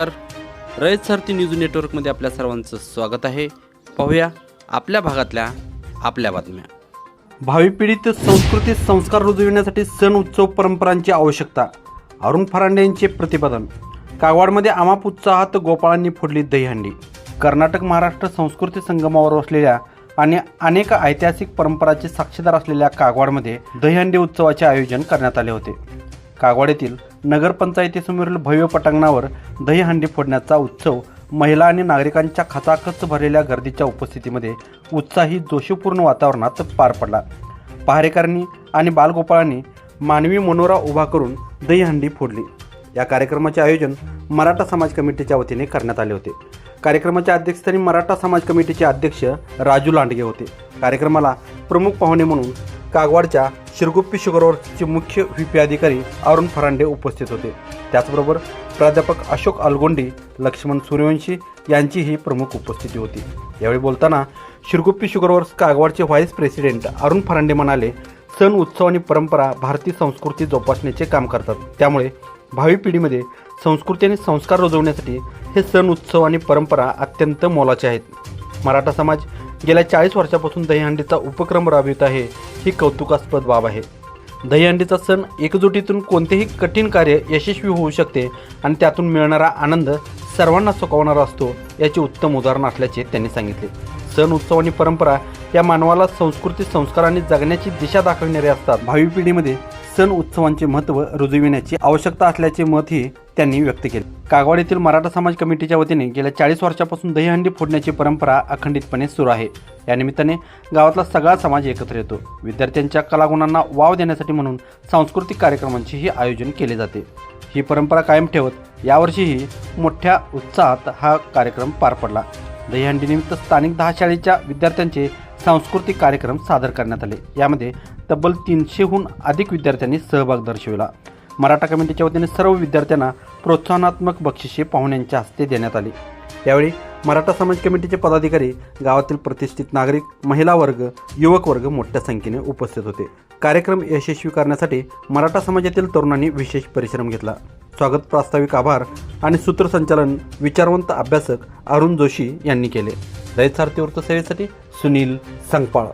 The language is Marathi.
तर रयत सारथी न्यूज नेटवर्कमध्ये आपल्या सर्वांचं स्वागत आहे. पाहूया आपल्या भागातल्या आपल्या बातम्या. भावी पिढीत संस्कृती संस्कार रुजविण्यासाठी सण उत्सव परंपरांची आवश्यकता अरुण फरांडे यांचे प्रतिपादन. कागवाडमध्ये आमाप उत्साहात गोपाळांनी फोडली दहीहंडी. कर्नाटक महाराष्ट्र संस्कृती संगमावर असलेल्या आणि अनेक ऐतिहासिक परंपराचे साक्षीदार असलेल्या कागवाडमध्ये दहीहंडी उत्सवाचे आयोजन करण्यात आले होते. कागवाड येथील नगरपंचायतीसमोरील भव्य पटांगणावर दहीहंडी फोडण्याचा उत्सव महिला आणि नागरिकांच्या खचाखच भरलेल्या गर्दीच्या उपस्थितीमध्ये उत्साही जोशीपूर्ण वातावरणात पार पडला. पहारेकरांनी आणि बालगोपाळांनी मानवी मनोरा उभा करून दहीहंडी फोडली. या कार्यक्रमाचे आयोजन मराठा समाज कमिटीच्या वतीने करण्यात आले होते. कार्यक्रमाच्या अध्यक्षस्थानी मराठा समाज कमिटीचे अध्यक्ष राजू लांडगे होते. कार्यक्रमाला प्रमुख पाहुणे म्हणून कागवाडच्या शिरगुप्पी शुगरवरचे मुख्य व्हीपी अधिकारी अरुण फरांडे उपस्थित होते. त्याचबरोबर प्राध्यापक अशोक अलगोंडी लक्ष्मण सूर्यवंशी यांचीही प्रमुख उपस्थिती होती. यावेळी बोलताना शिरगुप्पी शुगरवर्स कागवाडचे व्हाईस प्रेसिडेंट अरुण फरांडे म्हणाले सण उत्सव आणि परंपरा भारतीय संस्कृती जोपासण्याचे काम करतात. त्यामुळे भावी पिढीमध्ये संस्कृती आणि संस्कार रुजवण्यासाठी हे सण उत्सव आणि परंपरा अत्यंत मोलाचे आहेत. मराठा समाज गेल्या चाळीस वर्षापासून दहीहंडीचा उपक्रम राबवित आहे ही कौतुकास्पद बाब आहे. दहीहंडीचा सण एकजुटीतून कोणतेही कठीण कार्य यशस्वी होऊ शकते आणि त्यातून मिळणारा आनंद सर्वांना सुकवणारा असतो याचे उत्तम उदाहरण असल्याचे त्यांनी सांगितले. सण उत्सव आणि परंपरा या मानवाला संस्कृती संस्कार आणि जगण्याची दिशा दाखविणारे असतात. भावी पिढीमध्ये सण उत्सवांचे महत्त्व रुजविण्याची आवश्यकता असल्याचे मतही त्यांनी व्यक्त केले. कागवाड येथील मराठा समाज कमिटीच्या वतीने गेल्या चाळीस वर्षापासून दहीहंडी फोडण्याची परंपरा अखंडितपणे सुरू आहे. या निमित्ताने गावातला सगळा समाज एकत्र येतो. विद्यार्थ्यांच्या कलागुणांना वाव देण्यासाठी म्हणून सांस्कृतिक कार्यक्रमांचेही आयोजन केले जाते. ही परंपरा कायम ठेवत यावर्षीही मोठ्या उत्साहात हा कार्यक्रम पार पडला. दहीहंडीनिमित्त स्थानिक दहा शाळेच्या विद्यार्थ्यांचे सांस्कृतिक कार्यक्रम सादर करण्यात आले. यामध्ये तब्बल तीनशेहून अधिक विद्यार्थ्यांनी सहभाग दर्शविला. मराठा कमिटीच्या वतीने सर्व विद्यार्थ्यांना प्रोत्साहनात्मक बक्षिसे पाहुण्यांच्या हस्ते देण्यात आली. यावेळी मराठा समाज कमिटीचे पदाधिकारी गावातील प्रतिष्ठित नागरिक महिला वर्ग युवक वर्ग मोठ्या संख्येने उपस्थित होते. कार्यक्रम यशस्वी करण्यासाठी मराठा समाजातील तरुणांनी विशेष परिश्रम घेतला. स्वागत प्रास्ताविक आभार आणि सूत्रसंचालन विचारवंत अभ्यासक अरुण जोशी यांनी केले. रयत सारथी वृत्तसेवेसाठी सुनील संगपाळ.